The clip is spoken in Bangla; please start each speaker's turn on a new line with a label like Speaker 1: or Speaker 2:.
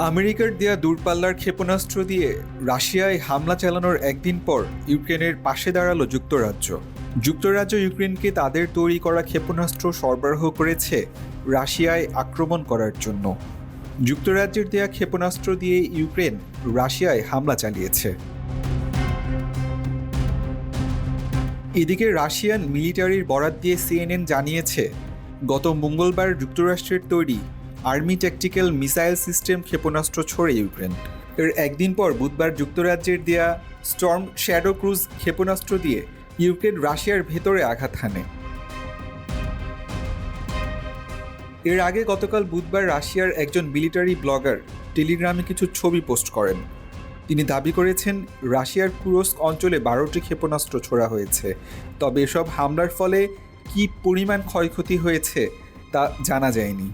Speaker 1: আমেরিকার দেয়া দূরপাল্লার ক্ষেপণাস্ত্র দিয়ে রাশিয়ায় হামলা চালানোর একদিন পর ইউক্রেনের পাশে দাঁড়াল যুক্তরাজ্য। যুক্তরাজ্য ইউক্রেনকে তাদের তৈরি করা ক্ষেপণাস্ত্র সরবরাহ করেছে রাশিয়ায় আক্রমণ করার জন্য। যুক্তরাজ্যের দেয়া ক্ষেপণাস্ত্র দিয়ে ইউক্রেন রাশিয়ায় হামলা চালিয়েছে। এদিকে রাশিয়ান মিলিটারির বরাত দিয়ে সিএনএন জানিয়েছে, গত মঙ্গলবার যুক্তরাষ্ট্রের তৈরি আর্মি ট্যাকটিক্যাল মিসাইল সিস্টেম ক্ষেপণাস্ত্র ছড়ে ইউক্রেন। এর একদিন পর বুধবার যুক্তরাজ্যের দেয়া স্টর্ম শ্যাডো ক্রুজ ক্ষেপণাস্ত্র দিয়ে ইউক্রেন রাশিয়ার ভেতরে আঘাত হানে। এর আগে গতকাল বুধবার রাশিয়ার একজন মিলিটারি ব্লগার টেলিগ্রামে কিছু ছবি পোস্ট করেন। তিনি দাবি করেছেন, রাশিয়ার কুরস্ক অঞ্চলে বারোটি ক্ষেপণাস্ত্র ছোড়া হয়েছে। তবে এসব হামলার ফলে কী পরিমাণ ক্ষয়ক্ষতি হয়েছে তা জানা যায়নি।